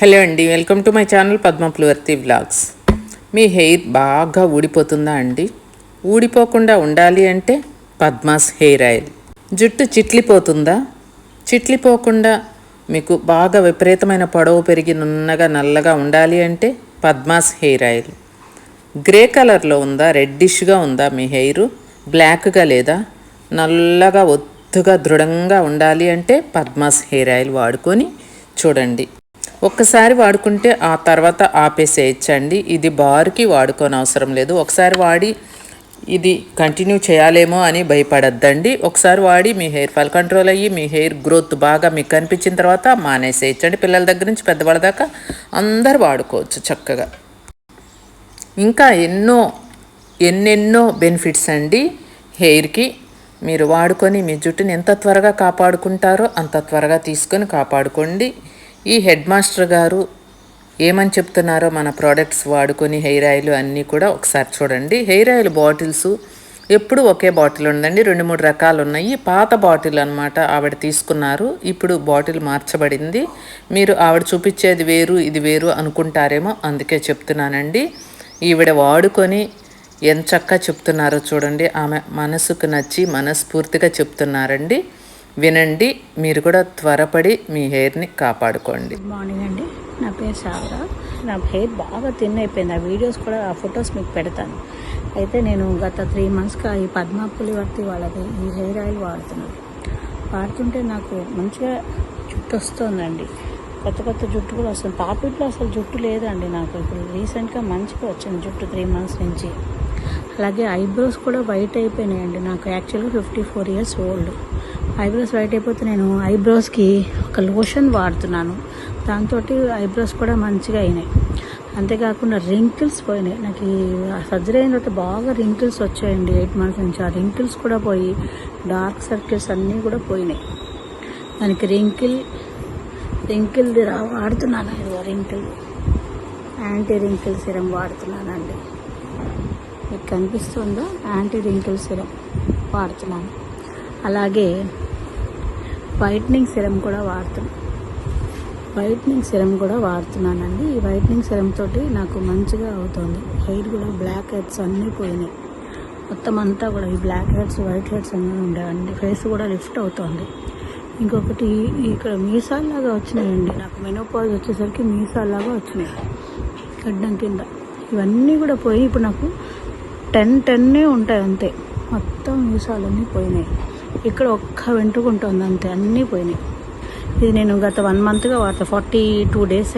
Hello అండి welcome to my channel Padmapulavarthi vlogs. Me hair బాగా ఊడిపోతుందా అండి? ఊడిపోకుండా ఉండాలి అంటే పద్మాస్ హెయిర్ ఆయిల్. జుట్టు చిట్లిపోతుందా? చిట్లిపోకుండా మీకు బాగా విపరీతమైన పొడవు పెరిగి నున్నగా నల్లగా ఉండాలి అంటే పద్మాస్ హెయిర్ ఆయిల్. గ్రే కలర్లో ఉందా? రెడ్డిష్గా ఉందా మీ హెయిర్? బ్లాక్గా లేదా? నల్లగా ఒత్తుగా దృఢంగా ఉండాలి అంటే పద్మాస్ హెయిర్ ఆయిల్ వాడుకొని చూడండి. ఒక్కసారి వాడుకుంటే ఆ తర్వాత ఆపేసేయచ్చండి. ఇది బారుకి వాడుకోని అవసరం లేదు. ఒకసారి వాడి ఇది కంటిన్యూ చేయాలేమో అని భయపడద్దండి. ఒకసారి వాడి మీ హెయిర్ ఫాల్ కంట్రోల్ అయ్యి మీ హెయిర్ గ్రోత్ బాగా మీకు కనిపించిన తర్వాత మానేసేయచ్చండి. పిల్లల దగ్గర నుంచి పెద్దవాళ్ళ దాకా అందరు వాడుకోవచ్చు చక్కగా. ఇంకా ఎన్నో ఎన్నెన్నో బెనిఫిట్స్ అండి హెయిర్కి. మీరు వాడుకొని మీ జుట్టుని ఎంత త్వరగా కాపాడుకుంటారో అంత త్వరగా తీసుకొని కాపాడుకోండి. ఈ హెడ్ మాస్టర్ గారు ఏమని చెప్తున్నారో మన ప్రోడక్ట్స్ వాడుకొని హెయిర్ ఆయిల్ అన్నీ కూడా ఒకసారి చూడండి. హెయిర్ ఆయిల్ బాటిల్స్ ఎప్పుడు ఒకే బాటిల్ ఉందండి. రెండు మూడు రకాలు ఉన్నాయి. పాత బాటిల్ అన్నమాట ఆవిడ తీసుకున్నారు. ఇప్పుడు బాటిల్ మార్చబడింది. మీరు ఆవిడ చూపించేది వేరు ఇది వేరు అనుకుంటారేమో అందుకే చెప్తున్నానండి. ఈవిడ వాడుకొని ఎంచక్కా చెప్తున్నారో చూడండి. ఆమె మనసుకు నచ్చి మనస్ఫూర్తిగా చెప్తున్నారండి. వినండి మీరు కూడా త్వరపడి మీ హెయిర్ని కాపాడుకోండి. గుడ్ మార్నింగ్ అండి. నా పేరు సారా నా హెయిర్ బాగా థిన్ అయిపోయింది. ఆ వీడియోస్ కూడా ఆ ఫొటోస్ మీకు పెడతాను. అయితే నేను గత త్రీ మంత్స్గా ఈ పద్మా పులివర్తి వాళ్ళది ఈ హెయిర్ ఆయిల్ వాడుతున్నాను. వాడుతుంటే నాకు మంచిగా జుట్టు వస్తుందండి. కొత్త కొత్త జుట్టు కూడా వస్తుంది. పాపిట్లో అసలు జుట్టు లేదండి నాకు. ఇప్పుడు రీసెంట్గా మంచిగా వచ్చింది జుట్టు త్రీ మంత్స్ నుంచి. అలాగే ఐబ్రోస్ కూడా వైట్ అయిపోయినాయండి. నాకు యాక్చువల్గా fifty four years old. Eyebrows white అయిపోతే నేను ఐబ్రోస్కి ఒక లోషన్ వాడుతున్నాను. దాంతో ఐబ్రోస్ కూడా మంచిగా అయినాయి. అంతేకాకుండా రింకిల్స్ పోయినాయి. నాకు ఈ సర్జరీ అయిన తర్వాత బాగా రింకిల్స్ వచ్చాయండి ఎయిట్ మంత్స్ నుంచి. ఆ రింకిల్స్ కూడా పోయి డార్క్ సర్కిల్స్ అన్నీ కూడా పోయినాయి. దానికి రింకిల్ రింకిల్ది రా వాడుతున్నాను. రింకిల్. యాంటీ రింకిల్ సిరం వాడుతున్నానండి. మీకు కనిపిస్తుందో? యాంటీ రింకిల్ సిరం వాడుతున్నాను. అలాగే వైట్నింగ్ సిరం కూడా వాడుతున్నాను వైట్నింగ్ సిరం కూడా వాడుతున్నానండి. ఈ వైట్నింగ్ సిరం తోటి నాకు మంచిగా అవుతుంది. హెయిర్ కూడా బ్లాక్ హెడ్స్ అన్నీ పోయినాయి. మొత్తం అంతా కూడా ఈ బ్లాక్ హెడ్స్ వైట్ హెడ్స్ అన్నీ ఉండేవండి. ఫేస్ కూడా లిఫ్ట్ అవుతుంది. ఇంకొకటి ఇక్కడ మీసాల్లాగా వచ్చినాయండి. నాకు మెనోపాజ్ వచ్చేసరికి మీసాల్లాగా వచ్చినాయి. గడ్డం కింద. ఇవన్నీ కూడా పోయి ఇప్పుడు నాకు టెన్ టెన్నే ఉంటాయి అంతే. మొత్తం మీసాలన్నీ పోయినాయి. ఇక్కడ ఒక్క వెంట్రుకుంటుంది అంతే అన్నీ పోయినాయి. ఇది నేను గత వన్ మంత్గా వాడతా ఫార్టీ టూ డేస్